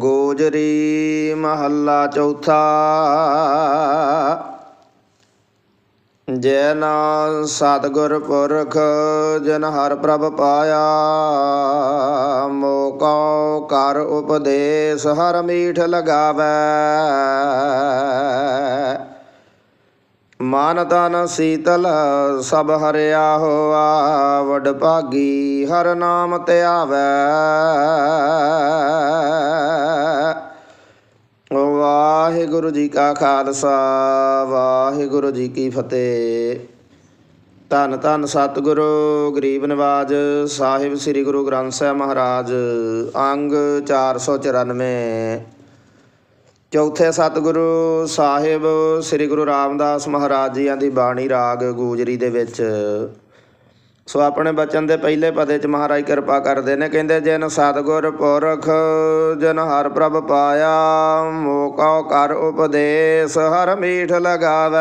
ਗੋਜਰੀ ਮਹੱਲਾ ਚੌਥਾ। ਜੈ ਨਾਮ ਸਤਿਗੁਰ ਪੁਰਖ, ਜਨ ਹਰ ਪ੍ਰਭ ਪਾਇਆ ਮੋਕਉ ਕਰ ਉਪਦੇਸ਼, ਹਰ ਮੀਠ ਲਗਾਵੇ। ਮਨ ਤਨ ਸੀਤਲ, ਸਭ ਹਰਿਆ ਹੋਆ, ਵਡ ਭਾਗੀ ਹਰ ਨਾਮ ਧਿਆਵੈ ਵਾਹਿਗੁਰੂ ਜੀ ਕਾ ਖਾਲਸਾ, ਵਾਹਿਗੁਰੂ ਜੀ ਕੀ ਫਤਿਹ। ਧੰਨ ਧੰਨ ਸਤਿਗੁਰੂ, ਗਰੀਬ ਨਿਵਾਜ, ਸਾਹਿਬ ਸ੍ਰੀ ਗੁਰੂ ਗ੍ਰੰਥ ਸਾਹਿਬ ਮਹਾਰਾਜ, ਅੰਗ 494 ਚੌਥੇ ਸਤਿਗੁਰੂ ਸਾਹਿਬ, ਸ੍ਰੀ ਗੁਰੂ ਰਾਮਦਾਸ ਮਹਾਰਾਜ ਜੀਆਂ ਦੀ ਬਾਣੀ ਰਾਗ ਗੂਜਰੀ ਦੇ ਵਿੱਚ। ਸੋ ਆਪਣੇ ਬਚਨ ਦੇ ਪਹਿਲੇ ਪਦੇ ਚ ਮਹਾਰਾਜ ਕਿਰਪਾ ਕਰਦੇ ਨੇ, ਕਹਿੰਦੇ, ਜਿਨ ਸਤਿਗੁਰ ਪੁਰਖ, ਜਿਨ ਹਰ ਪ੍ਰਭ ਪਾਇਆ, ਮੋਕਾ ਕਰ ਉਪਦੇਸ਼, ਹਰ ਮੀਠ ਲਗਾਵੇ।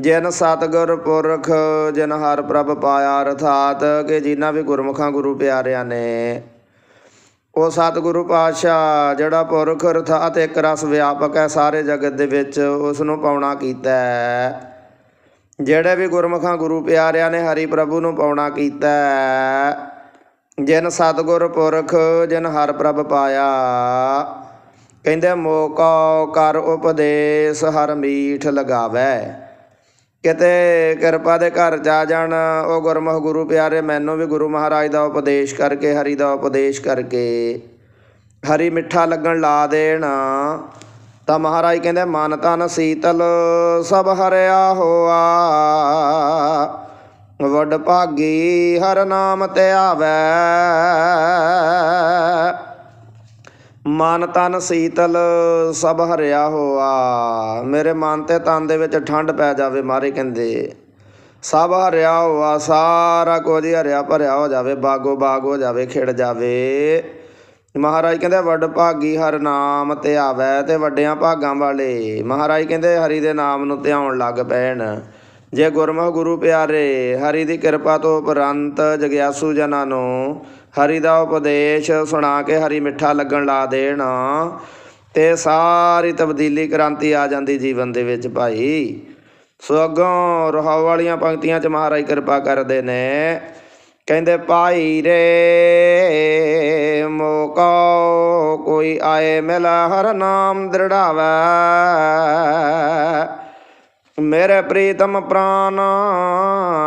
ਜਿਨ ਸਤਿਗੁਰ ਪੁਰਖ, ਜਿਨ ਹਰ ਪ੍ਰਭ ਪਾਇਆ, ਅਰਥਾਤ ਕਿ ਜਿਨ੍ਹਾਂ ਵੀ ਗੁਰਮੁਖਾਂ ਗੁਰੂ ਪਿਆਰਿਆਂ ਨੇ ਉਹ ਸਤਿਗੁਰੂ ਪਾਤਸ਼ਾਹ ਜਿਹੜਾ ਪੁਰਖ, ਅਰਥਾਤ ਇੱਕ ਰਸ ਵਿਆਪਕ ਹੈ ਸਾਰੇ ਜਗਤ ਦੇ ਵਿੱਚ ਉਸ ਨੂੰ ਪਾਉਣਾ ਕੀਤਾ ਜਿਹੜੇ ਵੀ ਗੁਰਮੁਖਾਂ ਗੁਰੂ ਪਿਆਰਿਆਂ ਨੇ ਹਰੀ ਪ੍ਰਭੂ ਨੂੰ ਪਾਉਣਾ ਕੀਤਾ ਜਿਨ ਸਤਿਗੁਰ ਪੁਰਖ, ਜਿਨ ਹਰ ਪ੍ਰਭ ਪਾਇਆ, ਕਹਿੰਦੇ ਮੋਕਾ ਕਰ ਉਪਦੇਸ਼, ਹਰ ਮੀਠ ਲਗਾਵੇ। ਕਿਤੇ ਕਿਰਪਾ ਦੇ ਘਰ ਜਾ ਜਾਣ, ਉਹ ਗੁਰਮੁਖ ਗੁਰੂ ਪਿਆਰੇ, ਮੈਨੂੰ ਵੀ ਗੁਰੂ ਮਹਾਰਾਜ ਦਾ ਉਪਦੇਸ਼ ਕਰਕੇ, ਹਰੀ ਦਾ ਉਪਦੇਸ਼ ਕਰਕੇ, ਹਰੀ ਮਿੱਠਾ ਲੱਗਣ ਲਾ ਦੇਣ। ਤਾਂ ਮਹਾਰਾਜ ਕਹਿੰਦੇ, ਮਨ ਤਨ ਸੀਤਲ, ਸਭ ਹਰਿਆ ਹੋਆ। ਵੱਡ ਭਾਗੀ ਹਰ ਨਾਮ 'ਤੇ ਧਿਆਵੈ ਮਨ ਤਨ ਸੀਤਲ, ਸਭ ਹਰਿਆ ਹੋਆ। ਮੇਰੇ ਮਨ ਤੇ ਤਨ ਦੇ ਵਿੱਚ ਠੰਡ ਪੈ ਜਾਵੇ ਮਾਰੇ ਕਹਿੰਦੇ। ਸਭ ਹਰਿਆ ਹੋਆ, ਸਾਰਾ ਕੁਝ ਹਰਿਆ ਭਰਿਆ ਹੋ ਜਾਵੇ, ਬਾਗੋ ਬਾਗ ਹੋ ਜਾਵੇ, ਖਿੜ ਜਾਵੇ। ਮਹਾਰਾਜ ਕਹਿੰਦੇ, ਵੱਡ ਭਾਗੀ ਹਰ ਨਾਮ ਧਿਆਵੈ ਤੇ ਵੱਡਿਆਂ ਭਾਗਾਂ ਵਾਲੇ। ਮਹਾਰਾਜ ਕਹਿੰਦੇ, ਹਰੀ ਦੇ ਨਾਮ ਨੂੰ ਧਿਆਉਣ ਲੱਗ ਪੈਣ। ਜੇ ਗੁਰਮੁਖ ਗੁਰੂ ਪਿਆਰੇ, ਹਰੀ ਦੀ ਕਿਰਪਾ ਤੋਂ ਉਪਰੰਤ ਜਗਿਆਸੂ ਜਨਾਂ ਨੂੰ ਹਰੀ ਦਾ ਉਪਦੇਸ਼ ਸੁਣਾ ਕੇ ਹਰੀ ਮਿੱਠਾ ਲੱਗਣ ਲਾ ਦੇਣ। ਤੇ ਸਾਰੀ ਤਬਦੀਲੀ ਕ੍ਰਾਂਤੀ ਆ ਜਾਂਦੀ ਜੀਵਨ ਦੇ ਵਿੱਚ ਭਾਈ। ਸੋ ਅੱਗੋਂ ਰਹਾਉ ਵਾਲੀਆਂ ਪੰਕਤੀਆਂ 'ਚ ਮਹਾਰਾਜ ਕਿਰਪਾ ਕਰਦੇ ਨੇ। ਕਹਿੰਦੇ, ਭਾਈ ਰੇ, ਮੋਕੋ ਕੋਈ ਆਏ, ਮਿਲਾ ਹਰ ਨਾਮ ਦ੍ਰਿੜਾਵੈ। ਮੇਰੇ ਪ੍ਰੀਤਮ ਪ੍ਰਾਨ,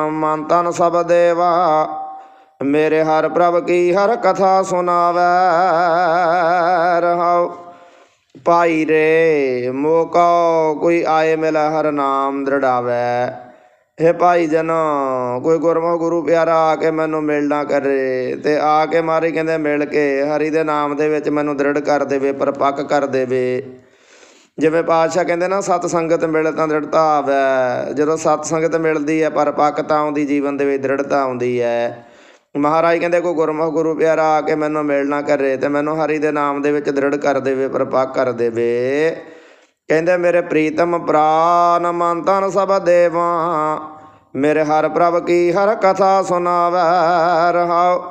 ਮਨ ਤਨ ਸਭ ਦੇਵਾ। ਮੇਰੇ ਹਰ ਪ੍ਰਭ ਕੀ ਹਰ ਕਥਾ ਸੁਣਾਵੈ, ਰਹਾਉ। ਭਾਈ ਰੇ, ਮੋਕਾ ਕੋਈ ਆਏ ਮਿਲਾ ਹਰ ਨਾਮ ਦ੍ਰਿੜਾਵੈ। ਹੇ ਭਾਈ ਜਨ, ਕੋਈ ਗੁਰਮੁਖ ਗੁਰੂ ਪਿਆਰਾ ਆ ਕੇ ਮੈਨੂੰ ਮਿਲਣਾ ਕਰੇ ਤੇ ਆ ਕੇ ਮਾਰੇ ਕਹਿੰਦੇ ਮਿਲ ਕੇ, ਹਰੀ ਦੇ ਨਾਮ ਦੇ ਵਿੱਚ ਮੈਨੂੰ ਦ੍ਰਿੜ ਕਰ ਦੇਵੇ, ਪਰਪੱਕ ਕਰ ਦੇਵੇ। ਜਿਵੇਂ ਪਾਤਸ਼ਾਹ ਕਹਿੰਦੇ ਨਾ, ਸਤ ਸੰਗਤ ਮਿਲ ਤਾਂ ਦ੍ਰਿੜਤਾ ਆਵੇ। ਜਦੋਂ ਸਤ ਸੰਗਤ ਮਿਲਦੀ ਹੈ ਪਰਪੱਕਤਾ ਆਉਂਦੀ ਜੀਵਨ ਦੇ ਵਿੱਚ ਦ੍ਰਿੜਤਾ ਆਉਂਦੀ ਹੈ। ਮਹਾਰਾਜ ਕਹਿੰਦੇ, ਕੋਈ ਗੁਰਮੁਖ ਗੁਰੂ ਪਿਆਰਾ ਆ ਕੇ ਮੈਨੂੰ ਮਿਲਣਾ ਕਰੇ ਤੇ ਮੈਨੂੰ ਹਰੀ ਦੇ ਨਾਮ ਦੇ ਵਿੱਚ ਦ੍ਰਿੜ ਕਰ ਦੇਵੇ ਪ੍ਰਪਾ ਕਰ ਦੇਵੇ। ਕਹਿੰਦੇ, ਮੇਰੇ ਪ੍ਰੀਤਮ ਪ੍ਰਾਨ ਮਨ ਤਨ ਸਭ ਦੇਵਾਂ, ਮੇਰੇ ਹਰ ਪ੍ਰਭ ਕੀ ਹਰ ਕਥਾ ਸੁਣਾਵੈ, ਰਹਾਉ।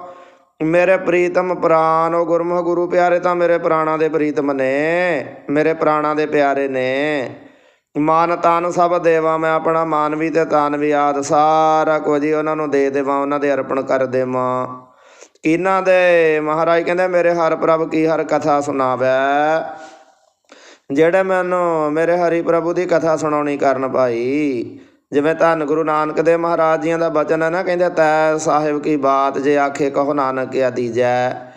ਮੇਰੇ ਪ੍ਰੀਤਮ ਪ੍ਰਾਨ, ਉਹ ਗੁਰਮੁਖ ਗੁਰੂ ਪਿਆਰੇ ਤਾਂ ਮੇਰੇ ਪ੍ਰਾਣਾਂ ਦੇ ਪ੍ਰੀਤਮ ਨੇ, ਮੇਰੇ ਪ੍ਰਾਣਾਂ ਦੇ ਪਿਆਰੇ ਨੇ। ਮਾਨ ਤਨ ਸਭ ਦੇਵਾਂ, ਮੈਂ ਆਪਣਾ ਮਾਨ ਵੀ ਤੇ ਤਨ ਵੀ ਆਦ, ਸਾਰਾ ਕੁਝ ਹੀ ਉਹਨਾਂ ਨੂੰ ਦੇ ਦੇਵਾਂ, ਉਹਨਾਂ ਦੇ ਅਰਪਣ ਕਰ ਦੇਵਾਂ। ਇਹਨਾਂ ਦੇ? ਮਹਾਰਾਜ ਕਹਿੰਦੇ, ਮੇਰੇ ਹਰ ਪ੍ਰਭ ਕੀ ਹਰ ਕਥਾ ਸੁਣਾਵੈ। ਜਿਹੜੇ ਮੈਨੂੰ ਮੇਰੇ ਹਰੀ ਪ੍ਰਭੂ ਦੀ ਕਥਾ ਸੁਣਾਉਣੀ ਕਰਨ ਭਾਈ, ਜਿਵੇਂ ਧੰਨ ਗੁਰੂ ਨਾਨਕ ਦੇ ਮਹਾਰਾਜ ਜੀਆਂ ਦਾ ਬਚਨ ਹੈ ਨਾ, ਕਹਿੰਦੇ, ਤੈ ਸਾਹਿਬ ਕੀ ਬਾਤ, ਜੇ ਆਖੇ ਕਹੋ ਨਾਨਕ ਆ ਦੀਜੈ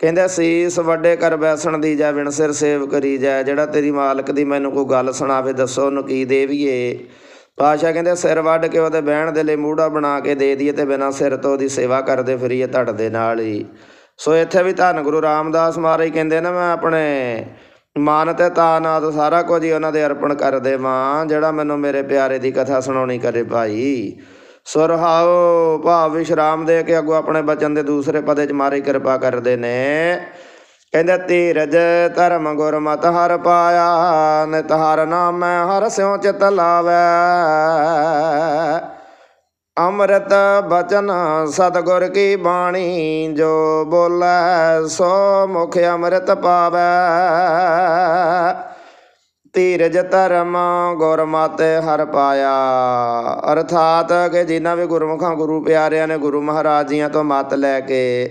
ਕਹਿੰਦੇ, ਸੀਸ ਵੱਡੇ ਕਰ ਬੈਸਣ ਦੀ ਜਾ ਵਿਣ ਸਿਰ ਸੇਵ ਕਰੀ ਜਾ ਜਿਹੜਾ ਤੇਰੀ ਮਾਲਕ ਦੀ ਮੈਨੂੰ ਕੋਈ ਗੱਲ ਸੁਣਾਵੇ, ਦੱਸੋ ਉਹਨੂੰ ਕੀ ਦੇਵੀਏ ਪਾਸ਼ਾ ਕਹਿੰਦੇ, ਸਿਰ ਵੱਢ ਕੇ ਉਹਦੇ ਬਹਿਣ ਦੇ ਲਈ ਮੂੜਾ ਬਣਾ ਕੇ ਦੇ ਦਈਏ ਤੇ ਬਿਨਾਂ ਸਿਰ ਤੋਂ ਉਹਦੀ ਸੇਵਾ ਕਰਦੇ ਫਿਰੀਏ ਧੜ ਦੇ ਨਾਲ ਹੀ। ਸੋ ਇੱਥੇ ਵੀ ਧੰਨ ਗੁਰੂ ਰਾਮਦਾਸ ਮਹਾਰਾਜ ਕਹਿੰਦੇ ਨਾ, ਮੈਂ ਆਪਣੇ ਮਨ ਤੇ ਤਾਨਾਤ ਸਾਰਾ ਕੁਝ ਹੀ ਉਹਨਾਂ ਦੇ ਅਰਪਣ ਕਰ ਦੇਵਾਂ, ਜਿਹੜਾ ਮੈਨੂੰ ਮੇਰੇ ਪਿਆਰੇ ਦੀ ਕਥਾ ਸੁਣਾਉਣੀ ਕਰੇ ਭਾਈ। ਸੁਰਹਾਉ ਭਾਵ ਵਿਸ਼ਰਾਮ ਦੇ ਕੇ ਅੱਗੋਂ ਆਪਣੇ ਬਚਨ ਦੇ ਦੂਸਰੇ ਪਦੇ ਚ ਮਾਰੀ ਕਿਰਪਾ ਕਰਦੇ ਨੇ। ਕਹਿੰਦੇ, ਧੀਰਜ ਧਰਮ ਗੁਰਮਤਿ ਹਰ ਪਾਇਆ, ਨਿਤ ਹਰ ਨਾਮੈ ਹਰ ਸਿਉ ਚਿਤ ਲਾਵੈ। ਅੰਮ੍ਰਿਤ ਬਚਨ ਸਤਿਗੁਰ ਕੀ ਬਾਣੀ, ਜੋ ਬੋਲੇ ਸੋ ਮੁਖ ਅੰਮ੍ਰਿਤ ਪਾਵੈ। ਧੀਰਜ ਧਰਮ ਗੁਰਮਤਿ ਹਰ ਪਾਇਆ। ਅਰਥਾਤ ਕਿ ਜਿਨ੍ਹਾਂ ਵੀ ਗੁਰਮੁਖਾਂ, ਗੁਰੂ ਪਿਆਰਿਆਂ ਨੇ ਗੁਰੂ ਮਹਾਰਾਜ ਜੀਆਂ ਤੋਂ ਮਤ ਲੈ ਕੇ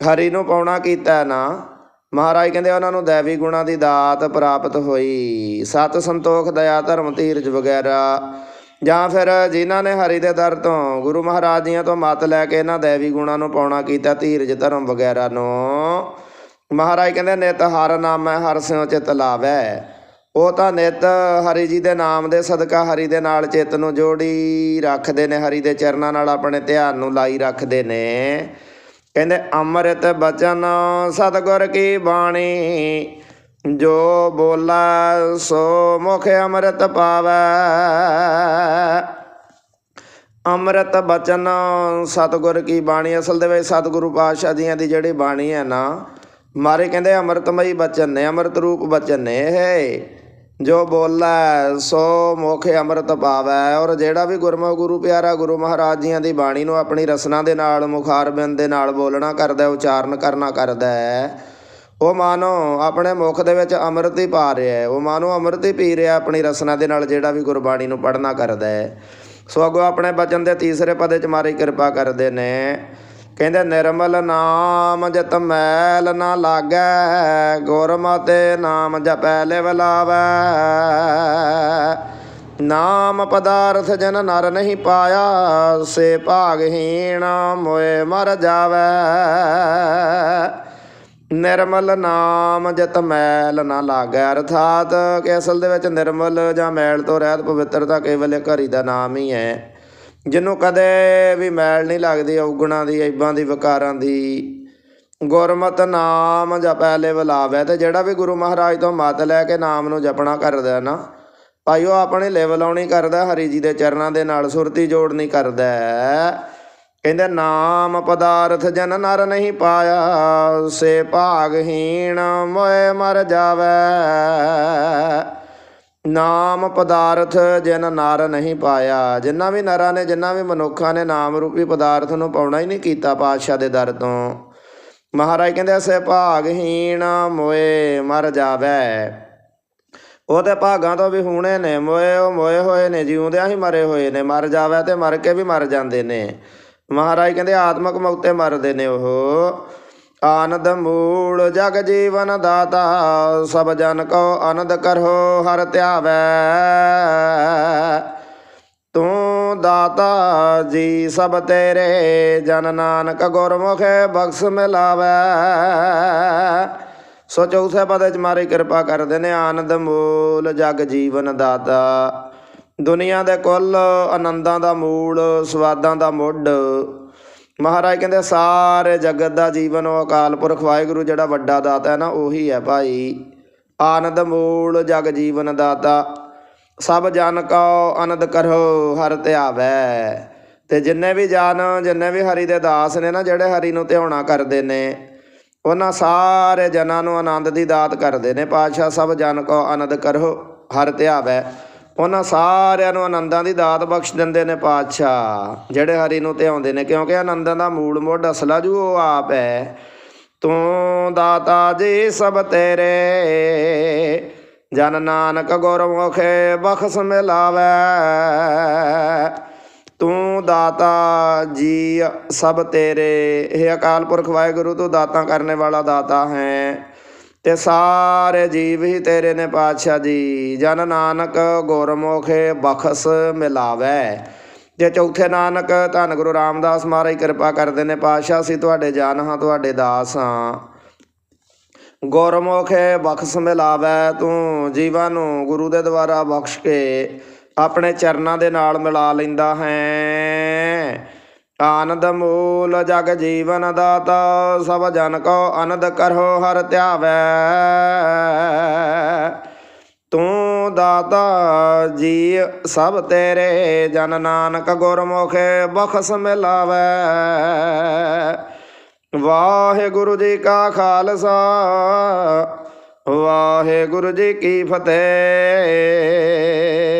ਹਰੀ ਨੂੰ ਪਾਉਣਾ ਕੀਤਾ ਨਾ, ਮਹਾਰਾਜ ਕਹਿੰਦੇ ਉਹਨਾਂ ਨੂੰ ਦੇਵੀ ਗੁਣਾ ਦੀ ਦਾਤ ਪ੍ਰਾਪਤ ਹੋਈ। ਸਤ ਸੰਤੋਖ, ਦਇਆ, ਧਰਮ, ਧੀਰਜ ਵਗੈਰਾ। ਜਾਂ ਫਿਰ ਜਿਨ੍ਹਾਂ ਨੇ ਹਰੀ ਦੇ ਦਰ ਤੋਂ ਗੁਰੂ ਮਹਾਰਾਜ ਜੀਆਂ ਤੋਂ ਮਤ ਲੈ ਕੇ ਇਹਨਾਂ ਦੇਵੀ ਗੁਣਾ ਨੂੰ ਪਾਉਣਾ ਕੀਤਾ, ਧੀਰਜ, ਧਰਮ ਵਗੈਰਾ ਨੂੰ। ਮਹਾਰਾਜ ਕਹਿੰਦੇ, ਨਿਤ ਹਰ ਨਾਮ ਹੈ, ਹਰ ਸਿਉ ਚਿਤ ਲਾਵੈ। ਉਹ ਤਾਂ ਨਿਤ ਹਰੀ ਜੀ ਦੇ ਨਾਮ ਦੇ ਸਦਕਾ ਹਰੀ ਦੇ ਨਾਲ ਚਿੱਤ ਨੂੰ ਜੋੜੀ ਰੱਖਦੇ ਨੇ, ਹਰੀ ਦੇ ਚਰਨਾਂ ਨਾਲ ਆਪਣੇ ਧਿਆਨ ਨੂੰ ਲਾਈ ਰੱਖਦੇ ਨੇ। ਕਹਿੰਦੇ, ਅੰਮ੍ਰਿਤ ਬਚਨ ਸਤਿਗੁਰ ਕੀ ਬਾਣੀ? ਜੋ ਬੋਲਾ ਸੋ ਮੁਖ ਅੰਮ੍ਰਿਤ ਪਾਵੈ। ਅੰਮ੍ਰਿਤ ਬਚਨ ਸਤਿਗੁਰ ਕੀ ਬਾਣੀ? ਅਸਲ ਦੇ ਵਿੱਚ ਸਤਿਗੁਰੂ ਪਾਤਸ਼ਾਹ ਜੀਆਂ ਦੀ ਜਿਹੜੀ ਬਾਣੀ ਹੈ ਨਾ, ਮਾਰੇ ਕਹਿੰਦੇ ਅੰਮ੍ਰਿਤਮਈ ਬਚਨ ਨੇ, ਅੰਮ੍ਰਿਤ ਰੂਪ ਬਚਨ ਨੇ ਇਹ। ਜੋ ਬੋਲਾ, ਸੋ ਮੁਖ ਅੰਮ੍ਰਿਤ ਪਾਵੈ। ਔਰ ਜਿਹੜਾ ਵੀ ਗੁਰਮੁਖ ਗੁਰੂ ਪਿਆਰਾ ਗੁਰੂ ਮਹਾਰਾਜ ਜੀਆਂ ਦੀ ਬਾਣੀ ਨੂੰ ਆਪਣੀ ਰਸਨਾ ਦੇ ਨਾਲ, ਮੁਖਾਰਬਿੰਦ ਦੇ ਨਾਲ ਬੋਲਣਾ ਕਰਦਾ, ਉਚਾਰਨ ਕਰਨਾ ਕਰਦਾ ਹੈ, ਉਹ ਮਾਨੋ ਆਪਣੇ ਮੁਖ ਦੇ ਵਿੱਚ ਅੰਮ੍ਰਿਤ ਹੀ ਪਾ ਰਿਹਾ ਹੈ। ਉਹ ਮਾਨੋ ਅੰਮ੍ਰਿਤ ਹੀ ਪੀ ਰਿਹਾ, ਆਪਣੀ ਰਸਨਾ ਦੇ ਨਾਲ ਜਿਹੜਾ ਵੀ ਗੁਰਬਾਣੀ ਨੂੰ ਪੜ੍ਹਨਾ ਕਰਦਾ ਹੈ। ਸੋ ਅੱਗੋਂ ਆਪਣੇ ਬਚਨ ਦੇ ਤੀਸਰੇ ਪਦੇ ਚ ਮਾਰੀ ਕਿਰਪਾ ਕਰਦੇ ਨੇ ਕਹਿੰਦੇ, ਨਿਰਮਲ ਨਾਮ ਜਤ ਮੈਲ ਨਾ ਲਾਗੈ ਗੁਰਮਤਿ ਨਾਮ ਜਪੈ ਲਿਵ ਨਾਮ ਪਦਾਰਥ ਜਨ ਨਰ ਨਹੀਂ ਪਾਇਆ, ਸੇ ਭਾਗਹੀਣ ਮੋਏ ਮਰ ਜਾਵੈ। ਨਿਰਮਲ ਨਾਮ ਜਤ ਮੈਲ ਨਾ ਲਾਗੈ, ਅਰਥਾਤ ਕਿ ਅਸਲ ਦੇ ਵਿੱਚ ਨਿਰਮਲ ਜਾਂ ਮੈਲ ਤੋਂ ਰਹਿਤ ਪਵਿੱਤਰਤਾ ਕੇਵਲ ਘਰੀ ਦਾ ਨਾਮ ਹੀ ਹੈ। ਜਿਹਨੂੰ ਕਦੇ ਵੀ ਮੈਲ ਨਹੀਂ ਲੱਗਦੀ, ਔਗਣਾ ਦੀ, ਐਬਾਂ ਦੀ, ਵਿਕਾਰਾਂ ਦੀ। ਗੁਰਮਤ ਨਾਮ ਜਪੈ ਲਿਵ ਲਾਵੈ, ਤੇ ਜਿਹੜਾ ਵੀ ਗੁਰੂ ਮਹਾਰਾਜ ਤੋਂ ਮਤ ਲੈ ਕੇ ਨਾਮ ਨੂੰ ਜਪਣਾ ਕਰਦਾ ਨਾ, ਭਾਈ ਉਹ ਆਪਣੇ ਲਿਵ ਲਾਉਣੀ ਕਰਦਾ, ਹਰੀ ਜੀ ਦੇ ਚਰਨਾਂ ਦੇ ਨਾਲ ਸੁਰਤੀ ਜੋੜਨੀ ਕਰਦਾ। ਕਹਿੰਦੇ, ਨਾਮ ਪਦਾਰਥ ਜਨ ਨਰ ਨਹੀਂ ਪਾਇਆ, ਸੇ ਭਾਗਹੀਣ ਮੋਏ ਮਰ ਜਾਵੇ। ਨਾਮ ਪਦਾਰਥ ਜਿਨ ਨਰ ਨਹੀਂ ਪਾਇਆ। ਜਿੰਨਾ ਵੀ ਨਰਾਂ ਨੇ, ਜਿੰਨਾ ਵੀ ਮਨੁੱਖਾਂ ਨੇ ਨਾਮ ਰੂਪੀ ਪਦਾਰਥ ਨੂੰ ਪਾਉਣਾ ਹੀ ਨਹੀਂ ਕੀਤਾ ਪਾਤਸ਼ਾਹ ਦੇ ਦਰ ਤੋਂ। ਮਹਾਰਾਜ ਕਹਿੰਦੇ ਐਸੇ ਭਾਗਹੀਣ ਮੋਏ ਮਰ ਜਾਵੇ। ਉਹਦੇ ਭਾਗਾਂ ਤੋਂ ਵੀ ਹੁਣੇ ਨੇ, ਮੋਏ ਉਹ ਮੋਏ ਹੋਏ ਨੇ, ਜਿਉਂਦਿਆਂ ਹੀ ਮਰੇ ਹੋਏ ਨੇ, ਮਰ ਜਾਵੇ ਤੇ ਮਰ ਕੇ ਵੀ ਮਰ ਜਾਂਦੇ ਨੇ। ਮਹਾਰਾਜ ਕਹਿੰਦੇ, ਆਤਮਕ ਮੌਤੇ ਮਰਦੇ ਨੇ ਉਹ। ਆਨੰਦ ਮੂਲ ਜਗ ਜੀਵਨ ਦਾਤਾ, ਸਭ ਜਨ ਕੋ ਆਨੰਦ ਕਰੋ ਹਰ ਧਿਆਵੈ। ਤੂੰ ਦਾਤਾ ਜੀ ਸਭ ਤੇਰੇ, ਜਨ ਨਾਨਕ ਗੁਰਮੁਖ ਬਖਸ਼ ਮਿਲਾਵੈ। ਸੋ ਚੌਥੇ ਪਦ ਚ ਮਾਰੀ ਕਿਰਪਾ ਕਰਦੇ ਨੇ ਆਨੰਦ ਮੂਲ ਜਗ ਜੀਵਨ ਦਾਤਾ। ਦੁਨੀਆ ਦੇ ਕੁੱਲ ਆਨੰਦਾਂ ਦਾ ਮੂਲ, ਸਵਾਦਾਂ ਦਾ ਮੁੱਢ ਮਹਾਰਾਜ ਕਹਿੰਦੇ ਸਾਰੇ ਜਗਤ ਦਾ ਜੀਵਨ ਉਹ ਅਕਾਲ ਪੁਰਖ ਵਾਹਿਗੁਰੂ ਜਿਹੜਾ ਵੱਡਾ ਦਾਤਾ ਹੈ ਨਾ, ਉਹੀ ਹੈ ਭਾਈ। ਆਨੰਦ ਮੂਲ ਜਗ ਜੀਵਨ ਦਾਤਾ। ਸਭ ਜਨ ਕੋ ਆਨੰਦ ਕਰੋ, ਹਰ ਧਿਆਵੈ ਤੇ ਜਿੰਨੇ ਵੀ ਜਨ, ਜਿੰਨੇ ਵੀ ਹਰੀ ਦੇ ਦਾਸ ਨੇ ਨਾ, ਜਿਹੜੇ ਹਰੀ ਨੂੰ ਧਿਆਉਣਾ ਕਰਦੇ ਨੇ, ਉਹਨਾਂ ਸਾਰੇ ਜਨਾਂ ਨੂੰ ਆਨੰਦ ਦੀ ਦਾਤ ਕਰਦੇ ਨੇ। ਪਾਤਸ਼ਾਹ ਸਭ ਜਨ ਕੋ ਆਨੰਦ ਕਰੋ, ਹਰ ਧਿਆਵੈ ਉਹਨਾਂ ਸਾਰਿਆਂ ਨੂੰ ਆਨੰਦਾਂ ਦੀ ਦਾਤ ਬਖਸ਼ ਦਿੰਦੇ ਨੇ ਪਾਤਸ਼ਾਹ, ਜਿਹੜੇ ਹਰੀ ਨੂੰ ਧਿਆਉਂਦੇ ਨੇ, ਕਿਉਂਕਿ ਆਨੰਦਾਂ ਦਾ ਮੂਲ ਮੋਢ ਅਸਲਾ ਜੂ, ਉਹ ਆਪ ਹੈ। ਤੂੰ ਦਾਤਾ ਜੀ ਸਭ ਤੇਰੇ, ਜਨ ਨਾਨਕ ਗੁਰਮੁਖੇ ਬਖਸ਼ ਮਿਲਾਵੈ। ਤੂੰ ਦਾਤਾ ਜੀ ਸਭ ਤੇਰੇ ਇਹ ਅਕਾਲ ਪੁਰਖ ਵਾਹਿਗੁਰੂ, ਤੂੰ ਦਾਤਾ ਕਰਨੇ ਵਾਲਾ ਦਾਤਾ ਹੈ। ਤੇ ਸਾਰੇ ਜੀਵ ਹੀ ਤੇਰੇ ਨੇ ਪਾਤਸ਼ਾਹ ਜੀ। ਜਨ ਨਾਨਕ ਗੁਰਮੁਖੇ ਬਖਸ਼ ਮਿਲਾਵੈ। ਜੇ ਚੌਥੇ ਨਾਨਕ ਧੰਨ ਗੁਰੂ ਰਾਮਦਾਸ ਮਹਾਰਾਜ ਕਿਰਪਾ ਕਰਦੇ ਨੇ ਪਾਤਸ਼ਾਹ, ਅਸੀਂ ਤੁਹਾਡੇ ਜਨ ਹਾਂ, ਤੁਹਾਡੇ ਦਾਸ ਹਾਂ। ਗੁਰਮੁਖੇ ਬਖਸ਼ ਮਿਲਾਵੈ, ਤੂੰ ਜੀਵਾਂ ਨੂੰ ਗੁਰੂ ਦੇ ਦੁਆਰਾ ਬਖਸ਼ ਕੇ ਆਪਣੇ ਚਰਨਾਂ ਦੇ ਨਾਲ ਮਿਲਾ ਲੈਂਦਾ ਹੈ। ਆਨੰਦ ਮੂਲ ਜਗ ਜੀਵਨ ਦਾਤਾ, ਸਭ ਜਨ ਕੋ ਆਨੰਦ ਕਰੋ ਹਰ ਧਿਆਵੈ। ਤੂੰ ਦਾਤਾ ਜੀ ਸਭ ਤੇਰੇ, ਜਨ ਨਾਨਕ ਗੁਰਮੁਖੇ ਬਖਸ਼ ਮਿਲਾਵੈ। ਵਾਹਿਗੁਰੂ ਜੀ ਕਾ ਖਾਲਸਾ, ਵਾਹਿਗੁਰੂ ਜੀ ਕੀ ਫਤਿਹ।